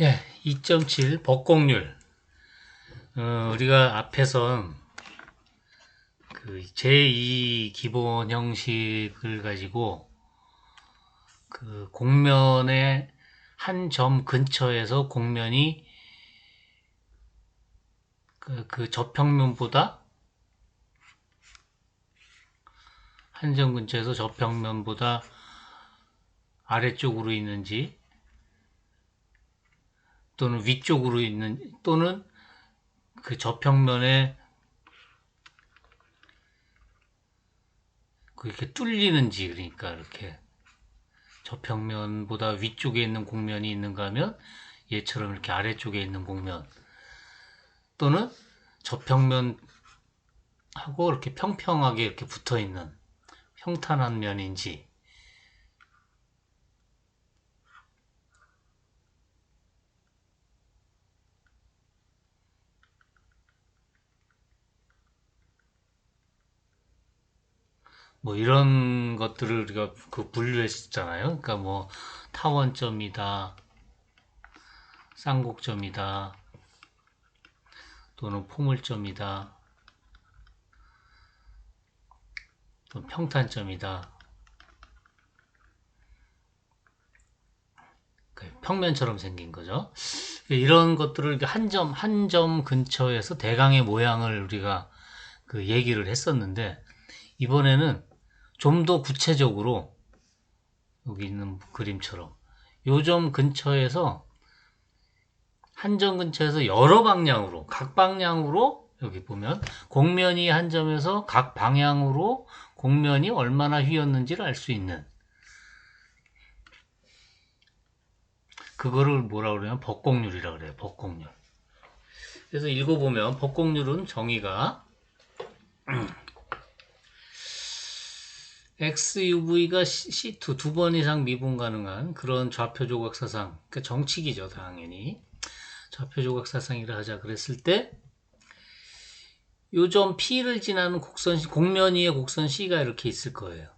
예, 2.7 법공률. 어, 우리가 앞에서 그 제2 기본 형식을 가지고 그 공면의 한 점 근처에서 공면이 그, 그 저평면보다 한 점 근처에서 저평면보다 아래쪽으로 있는지 또는 위쪽으로 있는 또는 그 저평면에 그렇게 뚫리는지 그러니까 이렇게 저평면보다 위쪽에 있는 공면이 있는가 하면 얘처럼 이렇게 아래쪽에 있는 공면 또는 저평면하고 이렇게 평평하게 이렇게 붙어 있는 평탄한 면인지 뭐 이런 것들을 우리가 그 분류했었잖아요. 그러니까 뭐 타원점이다, 쌍곡점이다, 또는 포물점이다, 또 평탄점이다. 그 평면처럼 생긴 거죠. 이런 것들을 한 점, 한 점 근처에서 대강의 모양을 우리가 그 얘기를 했었는데, 이번에는 좀 더 구체적으로, 여기 있는 그림처럼, 요점 근처에서, 한점 근처에서 여러 방향으로, 각 방향으로, 여기 보면, 공면이 한 점에서 각 방향으로 공면이 얼마나 휘었는지를 알 수 있는, 그거를 뭐라 그러냐면 법공률이라 그래요. 법공률. 그래서 읽어보면 법공률은 정의가 XUV가 C2 두 번 이상 미분 가능한 그런 좌표 조각 사상, 그러니까 정칙이죠, 당연히. 좌표 조각 사상이라 하자 그랬을 때, 요점 P를 지나는 곡선, 공면 위에 곡선 C가 이렇게 있을 거예요.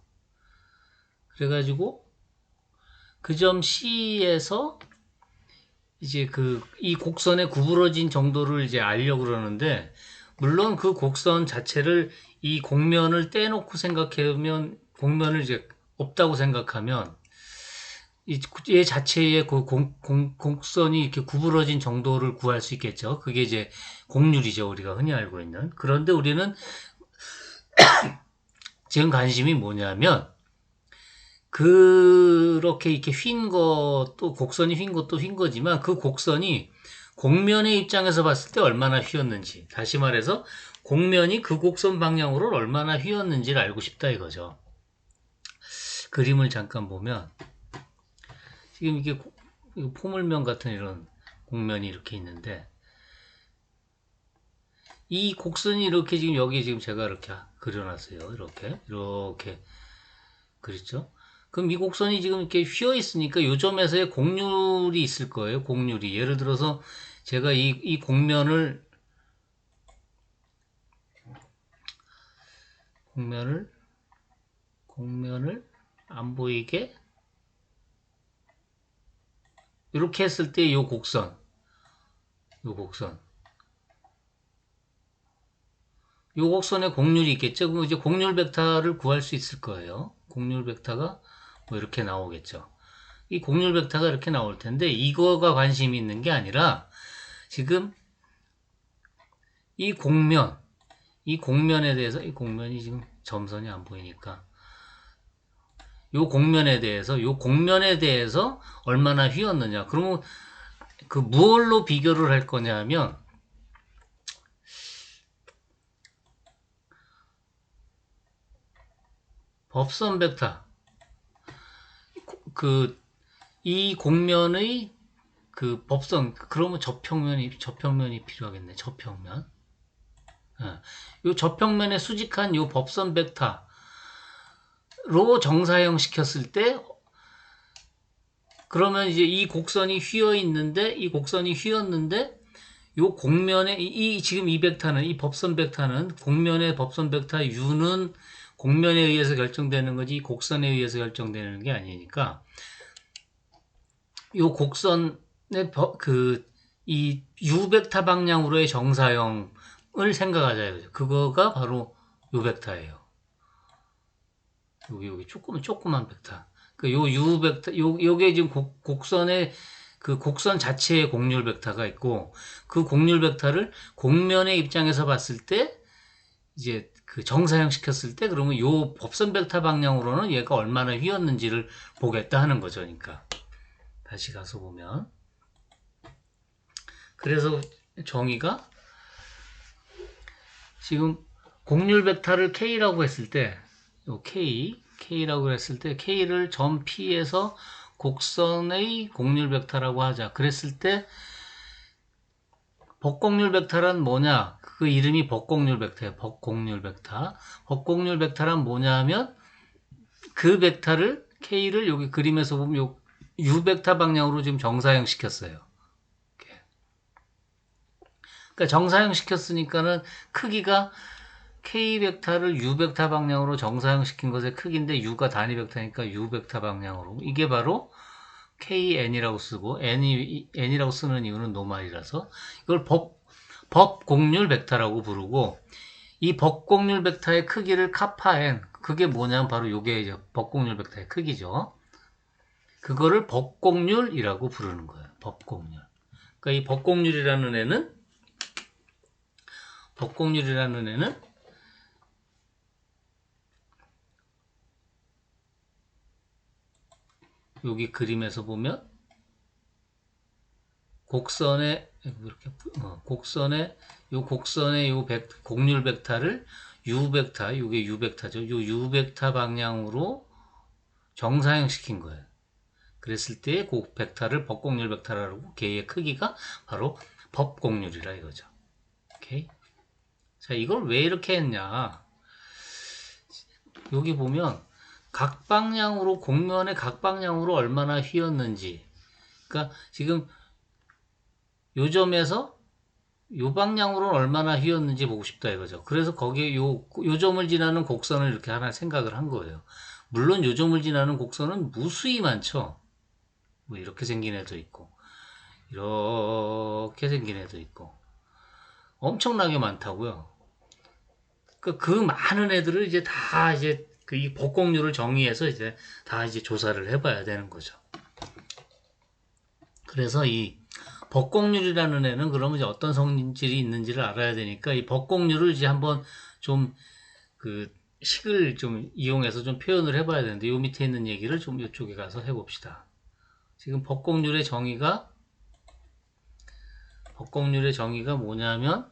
그래가지고, 그 점 C에서 이제 그, 이 곡선의 구부러진 정도를 이제 알려고 그러는데, 물론 그 곡선 자체를 이 공면을 떼놓고 생각하면, 공면을 이제 없다고 생각하면, 이, 얘 자체의 그 공, 공, 곡선이 이렇게 구부러진 정도를 구할 수 있겠죠. 그게 이제 공률이죠. 우리가 흔히 알고 있는. 그런데 우리는 지금 관심이 뭐냐면, 그렇게 이렇게 휜 것도 곡선이 휜 것도 휜 거지만 그 곡선이 공면의 입장에서 봤을 때 얼마나 휘었는지 다시 말해서 공면이 그 곡선 방향으로 얼마나 휘었는지를 알고 싶다 이거죠. 그림을 잠깐 보면 지금 이게 포물면 같은 이런 공면이 이렇게 있는데 이 곡선이 이렇게 지금 여기 지금 제가 이렇게 그려놨어요. 이렇게 이렇게 그랬죠. 그럼 이 곡선이 지금 이렇게 휘어 있으니까 요 점에서의 곡률이 있을 거예요. 곡률이. 예를 들어서 제가 이, 이 곡면을 곡면을 곡면을 안 보이게 이렇게 했을 때요 곡선 요 곡선 요 곡선에 곡률이 있겠죠. 그럼 이제 곡률 벡터를 구할 수 있을 거예요. 곡률 벡터가 뭐 이렇게 나오겠죠. 이 곡률 벡터가 이렇게 나올 텐데 이거가 관심이 있는 게 아니라 지금 이 곡면 이 곡면에 대해서 이 곡면이 지금 점선이 안 보이니까 요 곡면에 대해서 요 곡면에 대해서 얼마나 휘었느냐. 그러면 그 무얼로 비교를 할 거냐면 법선 벡터. 그 이 공면의 그 법선 그러면 저평면이 저평면이 필요하겠네. 저평면. 예. 요 저평면에 수직한 요 법선 벡터 로 정사형 시켰을 때 그러면 이제 이 곡선이 휘어 있는데 이 곡선이 휘었는데 요 공면에 이, 이 지금 이 벡터는 이 법선 벡터는 공면의 법선 벡터 u는 공면에 의해서 결정되는 거지 곡선에 의해서 결정되는 게 아니니까 요 곡선 네, 그, 이 유벡타 방향으로의 정사형을 생각하자. 그거가 바로 요벡타예요. 여기, 여기 조금, 조그만 벡타. 그요 유벡타, 요, 요게 지금 곡, 곡선의 그 곡선 자체의 곡률 벡터가 있고 그 곡률 벡터를 곡면의 입장에서 봤을 때 이제 그 정사형 시켰을 때 그러면 요 법선 벡터 방향으로는 얘가 얼마나 휘었는지를 보겠다 하는 거죠. 그러니까 다시 가서 보면 그래서 정의가 지금 곡률 벡터를 K라고 했을 때, 요 K, K라고 했을 때 K를 점 P에서 곡선의 곡률 벡터라고 하자. 그랬을 때 법곡률 벡터란 뭐냐? 그 이름이 법곡률 벡터예요. 법곡률 벡터. 법곡률 벡터란 뭐냐면 그 벡터를 K를 여기 그림에서 보면 요 U 벡터 방향으로 지금 정사형 시켰어요. 그러니까 정사형 시켰으니까는 크기가 k 벡터를 u 벡터 방향으로 정사형 시킨 것의 크기인데 u가 단위 벡터니까 u 벡터 방향으로 이게 바로 kn이라고 쓰고 n이 n이라고 쓰는 이유는 노말이라서 이걸 법 법곡률 벡터라고 부르고 이 법곡률 벡터의 크기를 카파 n 그게 뭐냐면 바로 요게 이제 법곡률 벡터의 크기죠. 그거를 법곡률이라고 부르는 거예요. 법곡률. 그러니까 이 법곡률이라는 애는 법곡률이라는 애는 여기 그림에서 보면 곡선의 이렇게 어, 곡선의 요 곡선의 요 벡, 곡률 벡터를 u 벡터, 이게 u 벡터죠. 요 u 벡터 방향으로 정사형 시킨 거예요. 그랬을 때 그 벡터를 법곡률 벡터라고 걔의 크기가 바로 법곡률이라 이거죠. 오케이. 자, 이걸 왜 이렇게 했냐? 여기 보면 각 방향으로 공면의 각 방향으로 얼마나 휘었는지 그러니까 지금 요 점에서 요 방향으로는 얼마나 휘었는지 보고 싶다 이거죠. 그래서 거기에 요, 요 점을 지나는 곡선을 이렇게 하나 생각을 한 거예요. 물론 요 점을 지나는 곡선은 무수히 많죠. 뭐 이렇게 생긴 애도 있고 이렇게 생긴 애도 있고 엄청나게 많다고요. 그, 그 많은 애들을 이제 다 이제 그 이 복공률을 정의해서 이제 다 이제 조사를 해봐야 되는 거죠. 그래서 이 법공률이라는 애는 그러면 이제 어떤 성질이 있는지를 알아야 되니까 이 법공률을 이제 한번 좀 그 식을 좀 이용해서 좀 표현을 해봐야 되는데 요 밑에 있는 얘기를 좀 이쪽에 가서 해봅시다. 지금 법공률의 정의가 법공률의 정의가 뭐냐면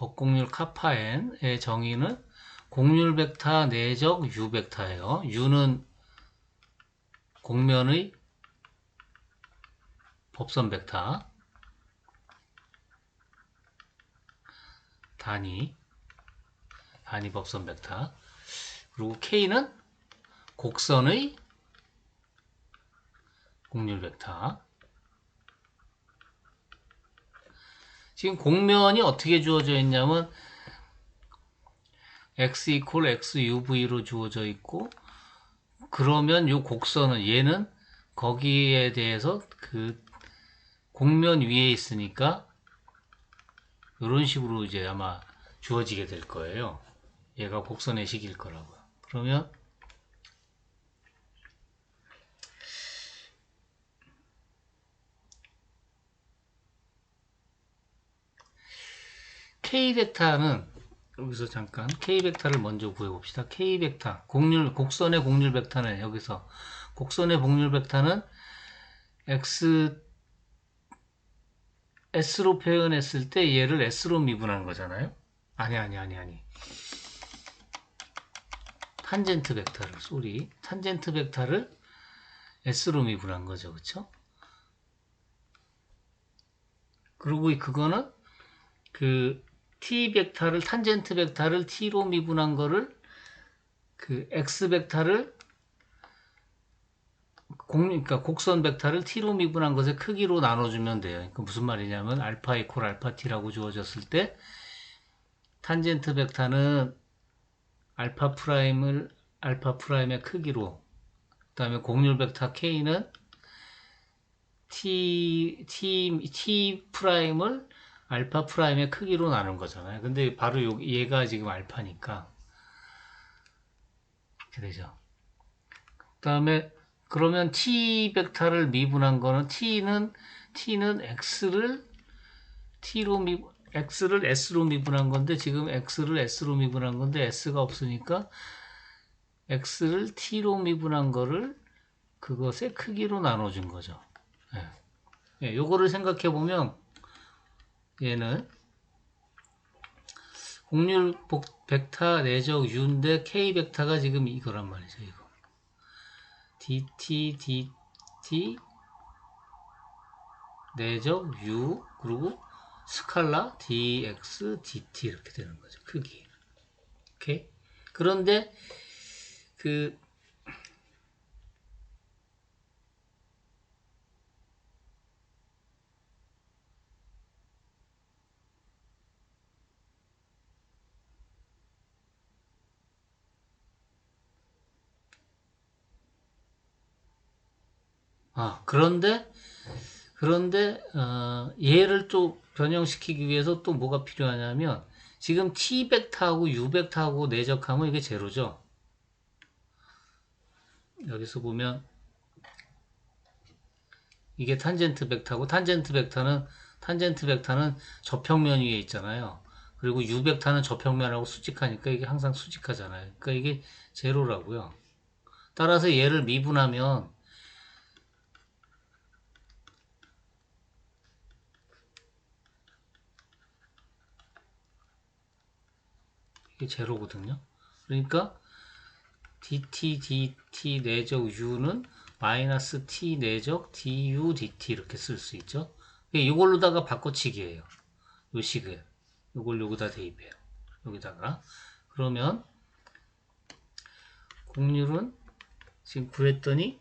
법곡률 카파엔의 정의는 곡률 벡터 내적 U 벡터예요. U는 곡면의 법선 벡터 단위 단위 법선 벡터 그리고 K는 곡선의 곡률 벡터 지금 공면이 어떻게 주어져 있냐면 x 이퀄 xuv로 주어져 있고 그러면 이 곡선은 얘는 거기에 대해서 그 공면 위에 있으니까 이런 식으로 이제 아마 주어지게 될 거예요. 얘가 곡선의 식일 거라고요. 그러면 K 벡터는 여기서 잠깐 K 벡터를 먼저 구해 봅시다. K 벡터 곡률 곡선의 곡률 벡터는 여기서 곡선의 곡률 벡터는 x s로 표현했을 때 얘를 s로 미분한 거잖아요. 아니 아니 아니 아니. 탄젠트 벡터를 쏘리 탄젠트 벡터를 s로 미분한 거죠. 그렇죠? 그리고 그거는 그 t 벡터를 탄젠트 벡터를 t로 미분한 거를 그 x 벡터를 공, 그러니까 곡선 벡터를 t로 미분한 것의 크기로 나눠주면 돼요. 그러니까 무슨 말이냐면 알파 이퀄 알파 t라고 주어졌을 때 탄젠트 벡터는 알파 프라임을 알파 프라임의 크기로 그 다음에 곡률 벡터 k는 t, t, t 프라임을 알파 프라임의 크기로 나눈 거잖아요. 근데 바로 요, 얘가 지금 알파니까. 이렇게 되죠. 그 다음에 그러면 t 벡터를 미분한 거는 t는 t는 x를 t로 미 x를 s로 미분한 건데 지금 x를 s로 미분한 건데 s가 없으니까 x를 t로 미분한 거를 그것의 크기로 나눠준 거죠. 예. 예, 요거를 생각해 보면 얘는 곡률 복, 벡터 내적 u인데 k 벡터가 지금 이거란 말이죠. 이거 dt dt 내적 u 그리고 스칼라 dx dt 이렇게 되는 거죠. 크기. 오케이. 그런데 그 아, 그런데, 그런데, 어, 얘를 또 변형시키기 위해서 또 뭐가 필요하냐면, 지금 t 벡터하고 u 벡터하고 내적하면 이게 제로죠. 여기서 보면, 이게 탄젠트 벡터고, 탄젠트 벡터는, 탄젠트 벡터는 저평면 위에 있잖아요. 그리고 u 벡터는 저평면하고 수직하니까 이게 항상 수직하잖아요. 그러니까 이게 제로라고요. 따라서 얘를 미분하면, 이게 제로거든요. 그러니까 dt dt 내적 u는 마이너스 t 내적 du dt 이렇게 쓸 수 있죠. 이걸로다가 바꿔치기예요. 요 식을 요걸 여기다 대입해요. 여기다가 그러면 곡률은 지금 구했더니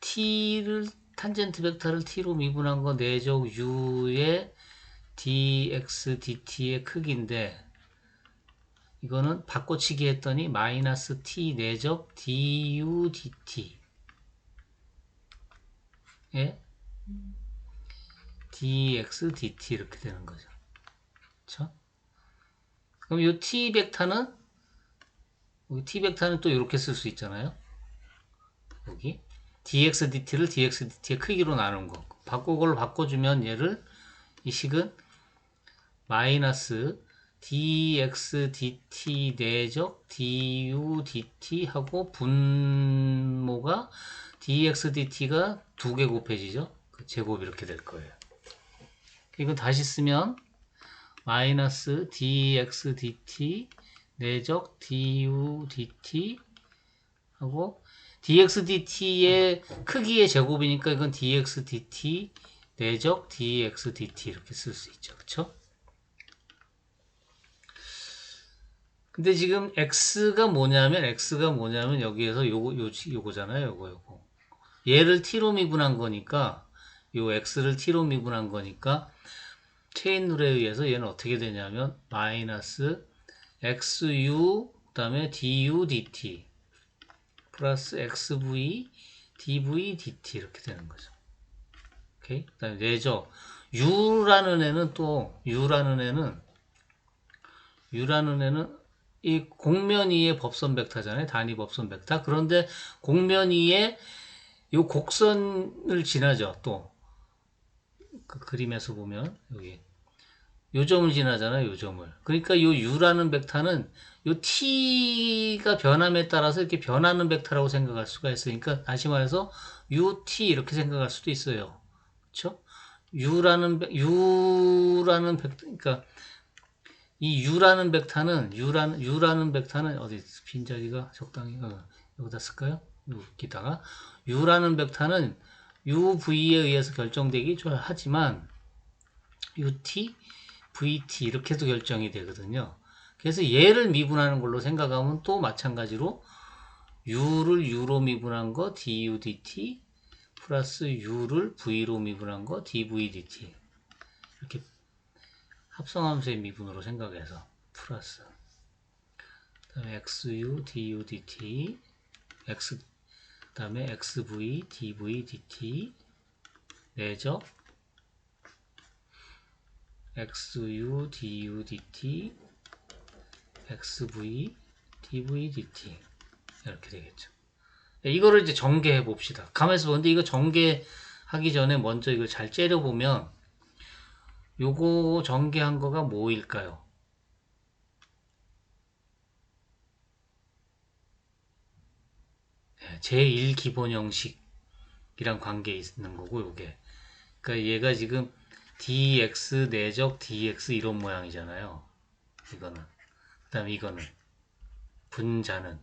t를 탄젠트 벡터를 t로 미분한 거 내적 u의 dx dt의 크기인데 이거는 바꿔치기 했더니 마이너스 t 내적 du dt 에 dx dt 이렇게 되는 거죠. 그렇죠? 그럼 이 t 벡터는 t 벡터는 또 이렇게 쓸 수 있잖아요. 여기 dx dt를 dx dt의 크기로 나눈 거. 바꿔 걸로 바꿔주면 얘를 이 식은 마이너스 dx dt 내적 du dt 하고 분모가 dx dt가 두 개 곱해지죠. 그 제곱 이렇게 될 거예요. 이거 다시 쓰면 마이너스 dx dt 내적 du dt 하고 dx dt의 크기의 제곱이니까 이건 dx dt 내적 dx dt 이렇게 쓸 수 있죠. 그쵸? 근데 지금 x가 뭐냐면 x가 뭐냐면 여기에서 요거 요 요거잖아요. 요거 요거. 얘를 t로 미분한 거니까 요 x를 t로 미분한 거니까 체인 룰에 의해서 얘는 어떻게 되냐면 마이너스 xu 그다음에 du dt 플러스 xv dv dt 이렇게 되는 거죠. 오케이. 그다음에 내죠. u라는 애는 또 u라는 애는 u라는 애는 이 곡면 위의 법선 벡터잖아요. 단위 법선 벡터. 그런데 곡면 위에 이 곡선을 지나죠. 또. 그 그림에서 보면 여기 요 점을 지나잖아요. 요 점을. 그러니까 요 u라는 벡터는 요 t가 변함에 따라서 이렇게 변하는 벡터라고 생각할 수가 있으니까 다시 말해서 ut 이렇게 생각할 수도 있어요. 그렇죠? u라는 u라는 벡터 그러니까 이 u라는 벡터는 u라는 u라는 벡터는 어디 빈 자리가 적당히 어, 여기다 쓸까요? 여기다가 u라는 벡터는 uv에 의해서 결정되기 하지만 ut, vt 이렇게도 결정이 되거든요. 그래서 얘를 미분하는 걸로 생각하면 또 마찬가지로 u를 u로 미분한 거 du dt 플러스 u를 v로 미분한 거 dv dt 이렇게 합성함수의 미분으로 생각해서 플러스 그다음에 xu du dt x 다음에 xv, dv, dt 내적 xu, du, dt xv, dv, dt 이렇게 되겠죠. 네, 이거를 이제 전개해 봅시다. 가만있어 보는데 이거 전개하기 전에 먼저 이걸 잘 째려 보면 요거 전개한 거가 뭐일까요? 네, 제1 기본 형식이랑 관계 있는 거고 요게 그러니까 얘가 지금 dx 내적 dx 이런 모양이잖아요. 이거는 그 다음에 이거는 분자는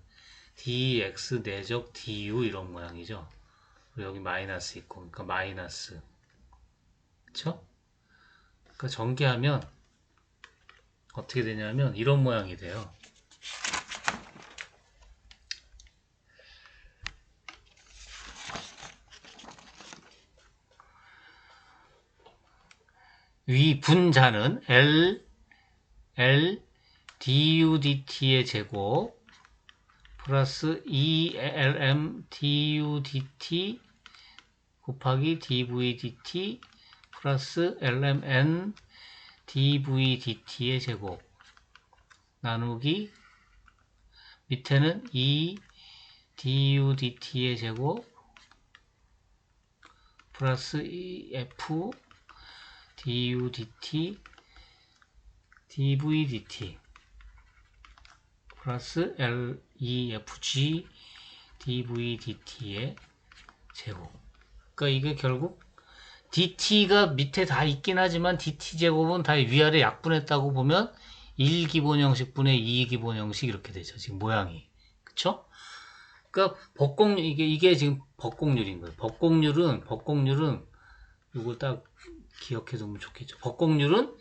dx 내적 du 이런 모양이죠. 여기 마이너스 있고 그러니까 마이너스 그쵸? 그러니까 전개하면 어떻게 되냐면 이런 모양이 돼요. 위 분자는 L, L, du, dt의 제곱 플러스 E, L, M, du, dt 곱하기 dv, dt 플러스 L, M, N, dv, dt의 제곱 나누기 밑에는 E, du, dt의 제곱 플러스 F, du, dt, dv, dt 플러스 L, E, F, G, dv, dt의 제곱. 그러니까 이게 결국 dt가 밑에 다 있긴 하지만 dt 제곱은 다 위아래 약분했다고 보면 1 기본 형식 분의 2 기본 형식 이렇게 되죠. 지금 모양이. 그쵸? 그러니까 법공률 이게 이게 지금 법공률인 거예요. 법공률은 법공률은 이걸 딱 기억해 두면 좋겠죠. 법공률은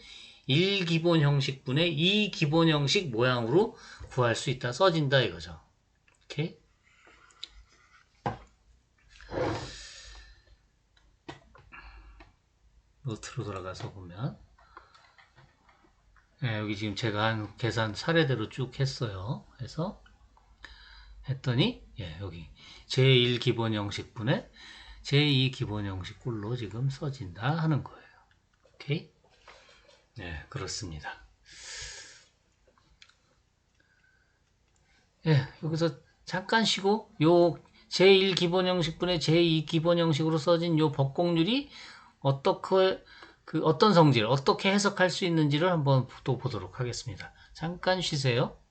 1 기본 형식 분의 2 기본 형식 모양으로 구할 수 있다. 써진다 이거죠. 오케이? 노트로 돌아가서 보면 네, 여기 지금 제가 한 계산 사례대로 쭉 했어요. 그래서 했더니 예, 여기 제1 기본 형식분의 제2 기본 형식 꼴로 지금 써진다 하는 거예요. 오케이? 네, 그렇습니다. 예, 여기서 잠깐 쉬고 요 제1 기본 형식분의 제2 기본 형식으로 써진 요 법공률이 어떻게 그 어떤 성질 어떻게 해석할 수 있는지를 한번 또 보도록 하겠습니다. 잠깐 쉬세요.